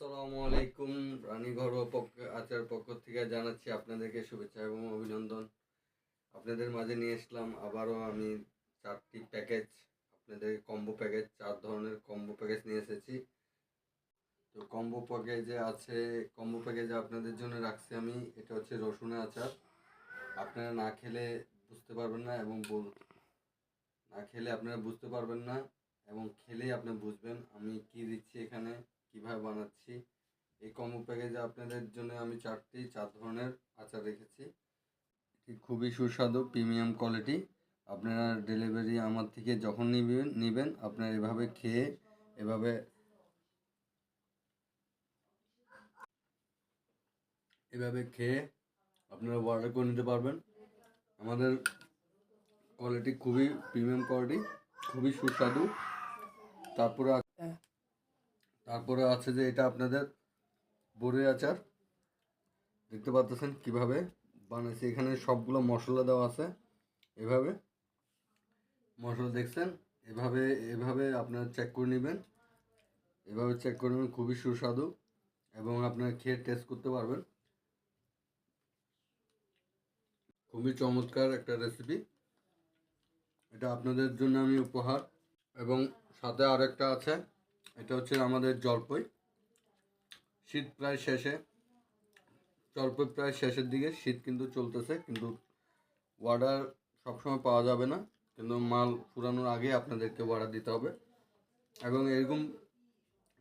আসসালামু আলাইকুম, রানী ঘরোয়া পক্ষ, আচার পক্ষ থেকে জানাচ্ছি আপনাদেরকে শুভেচ্ছা এবং অভিনন্দন। আপনাদের মাঝে নিয়ে আসলাম, আবারও আমি চারটি প্যাকেজ, আপনাদের কম্বো প্যাকেজ, চার ধরনের কম্বো প্যাকেজ নিয়ে এসেছি। তো কম্বো প্যাকেজে আছে, কম্বো প্যাকেজে আপনাদের জন্য রাখছি আমি, এটা হচ্ছে রসুনের আচার। আপনারা না খেলে বুঝতে পারবেন না এবং না খেলে আপনারা বুঝতে পারবেন না এবং খেলেই আপনি বুঝবেন আমি কি দিচ্ছি এখানে। কীভাবে বানাচ্ছি? এই কম্বো প্যাকেজে আপনাদের জন্য আমি চারটি, চার ধরনের আচার রেখেছি। এটি খুবই সুস্বাদু, প্রিমিয়াম কোয়ালিটি। আপনারা ডেলিভারি আমার থেকে যখন নিবেন, নেবেন, আপনারা এভাবে খেয়ে, এভাবে এভাবে খেয়ে আপনারা অর্ডার করে নিতে পারবেন। আমাদের কোয়ালিটি খুবই, প্রিমিয়াম কোয়ালিটি খুবই সুস্বাদু। তারপরে আ- তারপরে আছে যে এটা আপনাদের বড়ি আচার। দেখতে পাচ্ছেন কীভাবে বানাইছে। এখানে সবগুলো মশলা দেওয়া আছে এভাবে। মশলা দেখছেন? এভাবে এভাবে আপনারা চেক করে নেবেন। এভাবে চেক করে নেবেন, খুবই সুস্বাদু এবং আপনারা খেয়ে টেস্ট করতে পারবেন। খুবই চমৎকার একটা রেসিপি এটা আপনাদের জন্য আমি উপহার এবং সাথে আরেকটা আছে। এটা হচ্ছে আমাদের জলপই। শীত প্রায় শেষে, জলপই প্রায় শেষের দিকে, শীত কিন্তু চলতেছে, কিন্তু অর্ডার সবসময় পাওয়া যাবে না, কিন্তু মাল ফুরানোর আগে আপনাদেরকে অর্ডার দিতে হবে। এবং এরকম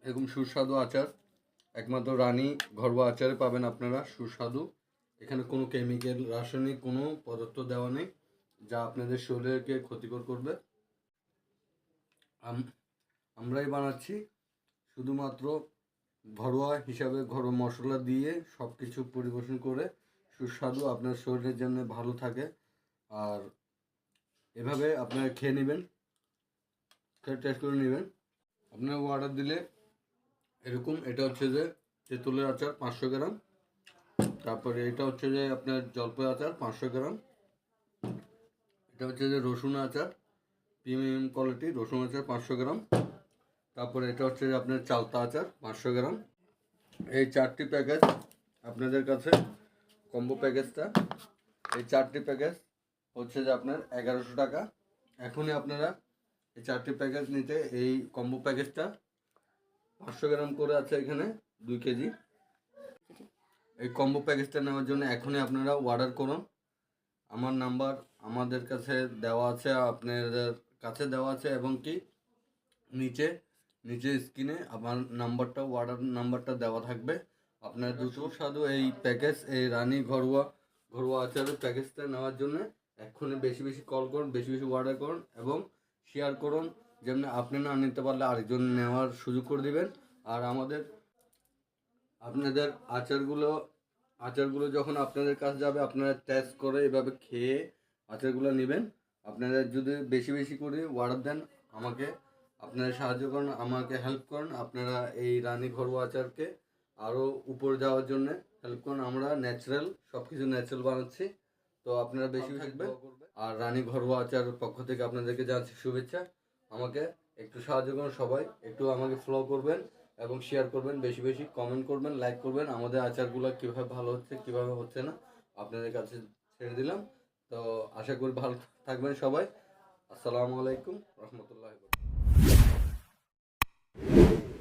এরকম সুস্বাদু আচার, একমাত্র রানী ঘরোয়া আচারে পাবেন আপনারা, সুস্বাদু। এখানে কোনো কেমিক্যাল রাসায়নিক কোনো পদার্থ দেওয়া নেই, যা আপনাদের শরীরকে ক্ষতিকর করবে। আমরাই বানাচ্ছি। শুধুমাত্র ঘরোয়া হিসাবে ঘরোয়া মশলা দিয়ে সব কিছু পরিবেশন করে সুস্বাদু আপনার শরীরের জন্য ভালো থাকে। আর এভাবে আপনারা খেয়ে নেবেন, খেয়ে টেস্ট করে নেবেন। আপনারা অর্ডার দিলে এরকম, এটা হচ্ছে যে তেঁতুলের আচার পাঁচশো গ্রাম, তারপরে এটা হচ্ছে যে আপনার জলপাই আচার পাঁচশো গ্রাম, এটা হচ্ছে যে রসুন আচার প্রিমিয়াম কোয়ালিটি রসুন আচার পাঁচশো গ্রাম। তারপরে এটা হচ্ছে আপনার চালতা আচার, পাঁচশো গ্রাম। এই চারটি প্যাকেজ আপনাদের কাছে, কম্বো প্যাকেজটা। এই চারটি প্যাকেজ হচ্ছে যে আপনার এগারোশো টাকা। এখনই আপনারা এই চারটি প্যাকেজ নিতে এই কম্বো প্যাকেজটা পাঁচশো গ্রাম করে আছে এখানে, দুই কেজি। এই কম্বো প্যাকেজটা নেওয়ার জন্য এখনই আপনারা অর্ডার করুন। আমার নাম্বার আমাদের কাছে দেওয়া আছে, আপনাদের কাছে দেওয়া আছে এবং কি নিচে নিচে স্ক্রিনে আমার নাম্বারটা অর্ডার নাম্বারটা দেওয়া থাকবে। আপনার দুটো সাধু এই প্যাকেজ এই রানী ঘরোয়া ঘরোয়া আচারের প্যাকেজটা নেওয়ার জন্য এক্ষুনি বেশি বেশি কল করুন বেশি বেশি অর্ডার করুন এবং শেয়ার করুন যেমনি আপনি না নিতে পারলে আরেকজন নেওয়ার সুযোগ করে দিবেন। আর আমাদের আপনাদের আচারগুলো আচারগুলো যখন আপনাদের কাছে যাবে আপনারা টেস্ট করে এভাবে খেয়ে আচারগুলো নেবেন। আপনারা যদি বেশি বেশি করে অর্ডার দেন আমাকে আপনারা সাহায্য করুন আমাকে হেল্প করুন আপনারা এই রানী ঘরোয়া আচারকে আরও উপরে যাওয়ার জন্য হেল্প করুন। আমরা ন্যাচারাল সব কিছু ন্যাচারাল বানাচ্ছি তো আপনারা বেশি থাকবেন। আর রানী ঘরোয়া আচার পক্ষ থেকে আপনাদেরকে জানাচ্ছি শুভেচ্ছা। আমাকে একটু সাহায্য করুন সবাই একটু আমাকে ফলো করবেন এবং শেয়ার করবেন বেশি বেশি কমেন্ট করবেন লাইক করবেন। আমাদের আচারগুলো কীভাবে ভালো হচ্ছে কীভাবে হচ্ছে না আপনাদের কাছে ছেড়ে দিলাম। তো আশা করি ভালো থাকবেন সবাই। আসসালামু আলাইকুম রহমতুল্লাহ you